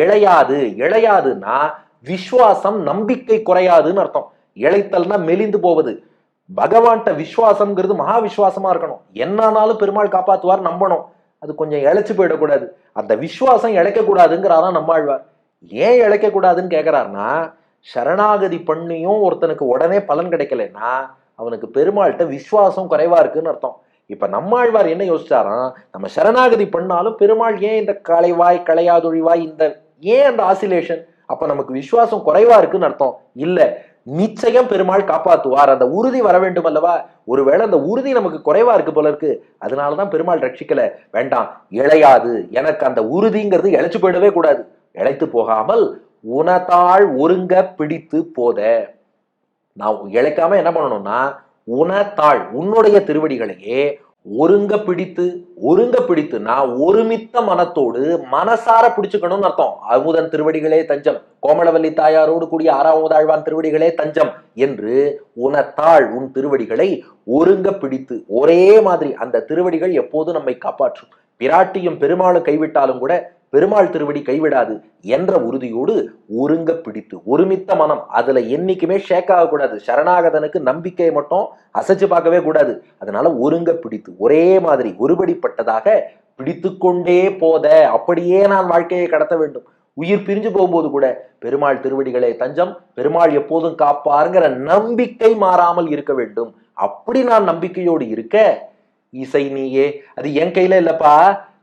இழையாது இழையாதுன்னா விஸ்வாசம் நம்பிக்கை குறையாதுன்னு அர்த்தம். இழைத்தல்னா மெலிந்து போவது. பகவான்கிட்ட விஸ்வாசம்ங்கிறது மகா விஸ்வாசமா இருக்கணும். என்னன்னாலும் பெருமாள் காப்பாத்துவார் நம்பணும். அது கொஞ்சம் இழைச்சு போயிடக்கூடாது. அந்த விஸ்வாசம் இழைக்க கூடாதுங்கிறாராம் நம்மாழ்வார். ஏன் இழைக்க கூடாதுன்னு கேட்கிறாருன்னா சரணாகதி பண்ணியும் ஒருத்தனுக்கு உடனே பலன் கிடைக்கலன்னா அவனுக்கு பெருமாள்கிட்ட விஸ்வாசம் குறைவா இருக்குன்னு அர்த்தம். இப்ப நம்மாழ்வார் என்ன யோசிச்சாராம் நம்ம சரணாகதி பண்ணாலும் பெருமாள் ஏன் இந்த களைவாய் களையாதொழிவாய் இந்த ஏன் அந்த ஆசிலேஷன் அப்ப நமக்கு விசுவாசம் குறைவா இருக்குன்னு அர்த்தம். இல்ல நிச்சயம் பெருமாள் காப்பாத்துவார். அந்த உறுதி வர வேண்டும் அல்லவா? ஒருவேளை அந்த உறுதி நமக்கு குறைவா இருக்கு போல இருக்கு. அதனாலதான் பெருமாள் ரட்சிக்கல. வேண்டாம் இழையாது. எனக்கு அந்த உறுதிங்கிறது இழைச்சு போயிடவே கூடாது. இழைத்து போகாமல் உனதாள் ஒருங்க பிடித்து போத. நான் இழைக்காம என்ன பண்ணணும்னா உனத்தாள் உன்னுடைய திருவடிகளையே ஒருங்க பிடித்து ஒருங்க பிடித்து நான் ஒருமித்த மனத்தோடு மனசார பிடிச்சுக்கணும்னு அர்த்தம். அமுதன் திருவடிகளே தஞ்சம் கோமளவல்லி தாயாரோடு கூடிய ஆறாவதாழ்வான் திருவடிகளே தஞ்சம் என்று உனத்தாள் உன் திருவடிகளை ஒருங்க பிடித்து. ஒரே மாதிரி அந்த திருவடிகள் எப்போதும் நம்மை காப்பாற்றும். பிராட்டியும் பெருமாளும் கைவிட்டாலும் கூட பெருமாள் திருவடி கைவிடாது என்ற உறுதியோடு ஒருங்க பிடித்து ஒருமித்த மனம். அதுல என்னைக்குமே ஷேக் ஆகக்கூடாது சரணாகதனுக்கு நம்பிக்கையை மட்டும் அசைச்சு பார்க்கவே கூடாது. அதனால ஒருங்க பிடித்து ஒரே மாதிரி ஒருபடிப்பட்டதாக பிடித்து கொண்டே போத. அப்படியே நான் வாழ்க்கையை கடத்த வேண்டும். உயிர் பிரிஞ்சு போகும்போது கூட பெருமாள் திருவடிகளே தஞ்சம் பெருமாள் எப்போதும் காப்பாருங்கிற நம்பிக்கை மாறாமல் இருக்க வேண்டும். அப்படி நான் நம்பிக்கையோடு இருக்க இசை நீயே. அது என் கையில இல்லப்பா.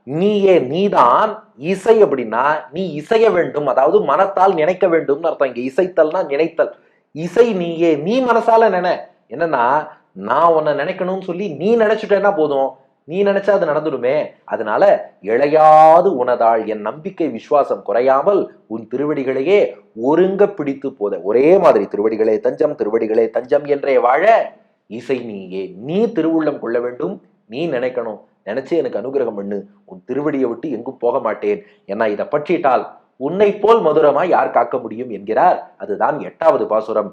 நீயே நீதான் இசை அப்படின்னா நீ இசைய வேண்டும் அதாவது மனத்தால் நினைக்க வேண்டும்னு அர்த்தம். இங்க இசைத்தல்னா நினைத்தல். இசை நீயே நீ மனசால நினை. என்னன்னா நான் உன்னை நினைக்கணும்னு சொல்லி நீ நினைச்சுட்டேன்னா போதும். நீ நினைச்சா அது நடந்துடுமே. அதனால இழையாது உனதாள். என் நம்பிக்கை விசுவாசம் குறையாமல் உன் திருவடிகளையே ஒருங்க பிடித்து போத. ஒரே மாதிரி திருவடிகளே தஞ்சம் திருவடிகளே தஞ்சம் என்றே வாழ இசை நீயே. நீ திருவுள்ளம் கொள்ள வேண்டும். நீ நினைக்கணும். நினைச்சு எனக்கு அனுகிரகம் பண்ணு. உன் திருவடியை விட்டு எங்கும் போக மாட்டேன். ஏன்னா இதை பற்றிட்டால் உன்னை போல் மதுரமா யார் காக்க முடியும் என்கிறார். அதுதான் எட்டாவது பாசுரம்.